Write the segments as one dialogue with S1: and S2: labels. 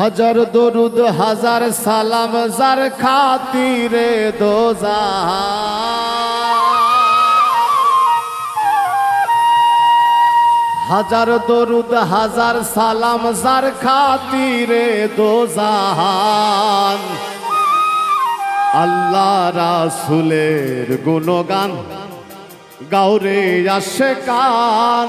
S1: হাজার দরুদ, হাজার সালাম যার খাতিরে দোজা হাজার দরুদ, হাজার সালাম যার খাতিরে দোজাহান। আল্লাহ রাসুলের গুণগান গাউরে আসে কান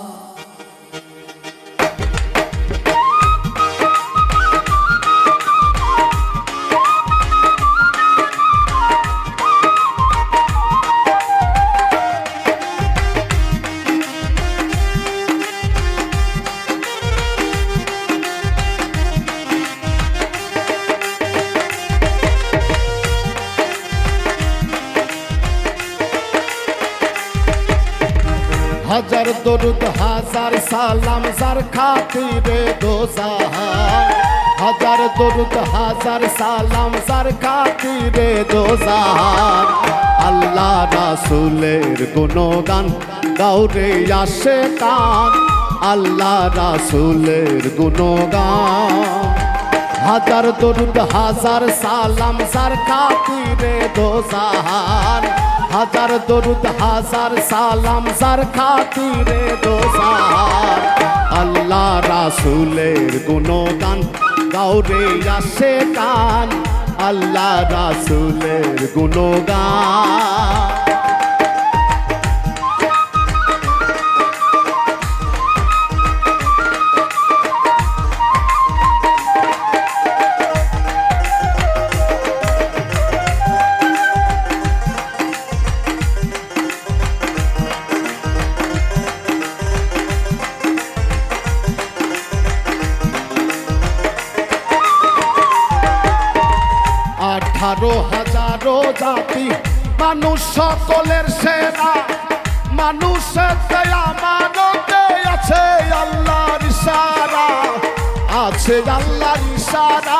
S1: হাজার দরুদ, হাজার সালাম, যার খাতিরে দোজাহান হাজার দরুদ, হাজার সালাম, যার খাতিরে দোজাহান আল্লাহ রাসুলের গুণগান গাউরে আসে কান আল্লাহ রাসুলের গুণগান। হাজার দরুদ, হাজার সালাম, যার খাতিরে দোজাহান হাজার দরুদ, হাজার সালাম সার খাতিরে দোসার। আল্লাহ রাসুলের গুণগান গাউরে আসে কান আল্লাহ রাসুলের গুণগান। আঠারো হাজারো জাতি, মানুষ সকলের সেরা। মানুষের দয়া মানতে আছে আল্লাহর ইশারা, আছে আল্লাহর ইশারা।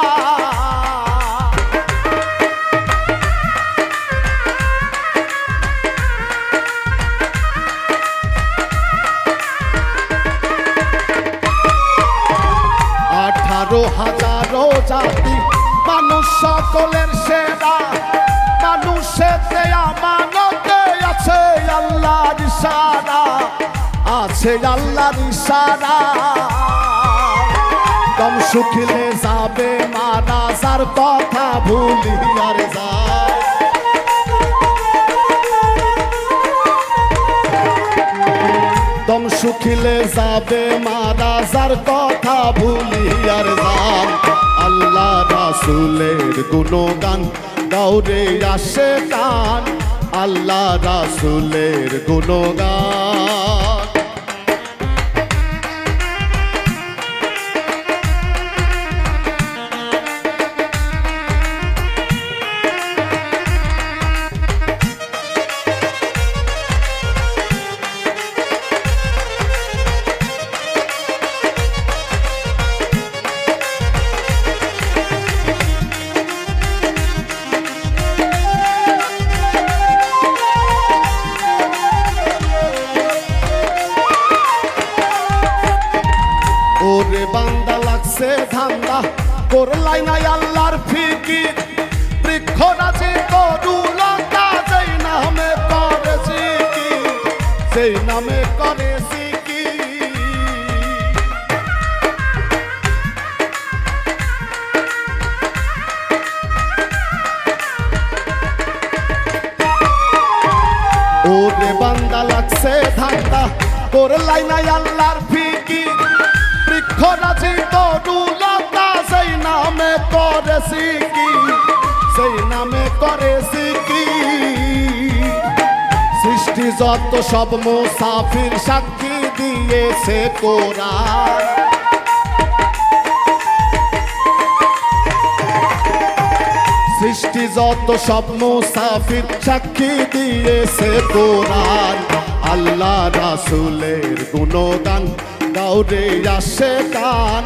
S1: আঠারো হাজারো জাতি মানুষ সকলের সেরা মানুষের দেয়া মানতে আছে আল্লাহর ইশারা, আছে আল্লাহর ইশারা। কম সুখিলে যাবে মারা, যার কথা ভুলি আর যায়। সুখিলে যাবে মাদাসার কথা ভুলি আর যান আল্লাহ রাসুলের গুণগান দৌড়ে আসে কান আল্লাহ রাসুলের গুণগান। করলাই নাই আল্লাহর ফিকির। বৃক্ষ রাজি তরুলতা যেই নামে করে সিকি সেই নামে করে সিকি ওরে বান্দা লাগছে ধান্দা করলাই নাই আল্লাহর ফিকির। বৃক্ষ রাজি সেই নামে করে সিকি, সেই নামে করে সিকি। সৃষ্টি যত সব মুসাফির সাক্ষী দিয়েছে কোরআন সৃষ্টি যত সব মুসাফির সাক্ষী দিয়েছে কোরআন আল্লাহ রাসুলের গুণগান গাউরে আসে কান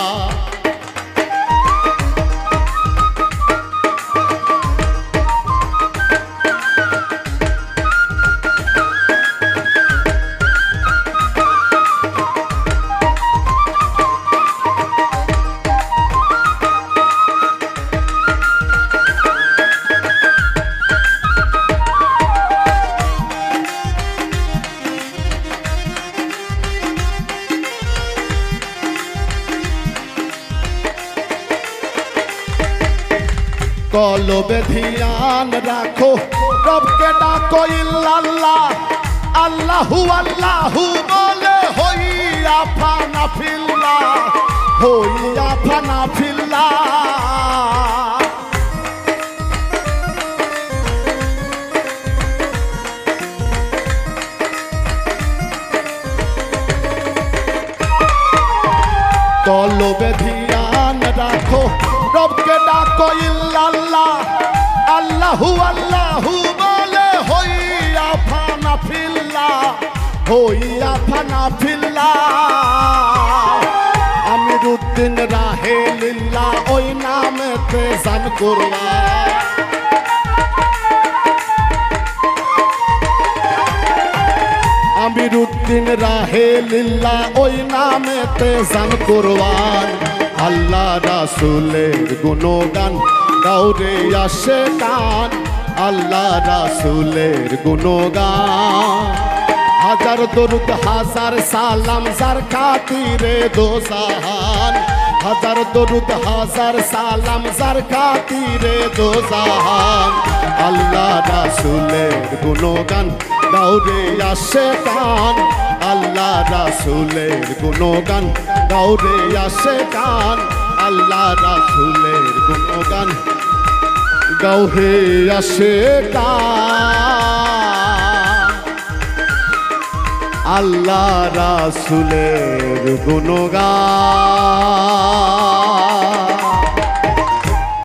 S1: কলবে ধিয়ান রাখো। রবকে ডাকো, ইল্লাল্লাহ। আল্লাহু আল্লাহু বলে, হইয়া ফানা ফিল্লা হইয়া ফানা ফিল্লা কলবে ধিয়ান রাখো রবকে ডাকো, ইল্লাল্লাহ। আল্লাহু আল্লাহু বলে, হইয়া ফানা ফিল্লা, হইয়া ফানা ফিল্লা। আমির উদ্দিন রাহে লিল্লা ওই নামেতে জান করবা আমির উদ্দিন রাহে লিল্লা ওই নামেতে জান কোরবান আল্লাহ রাসুলের গুণগান গাউরে আসে কান। আল্লাহ রাসুলের গুণগান। হাজার দরুদ, হাজার সালাম, যার খাতিরে দোসাহান হাজার দরুদ, হাজার সালাম, যার খাতিরে দোজাহান। আল্লাহ রাসুলের গুণগান গাউরে আসে গান। আল্লাহ রাসুলের গুণগান গাউরে আসে গান। আল্লাহ রাসুলের গুণগান গাউহে আসে গান। আল্লাহ রাসুলের গুণগান।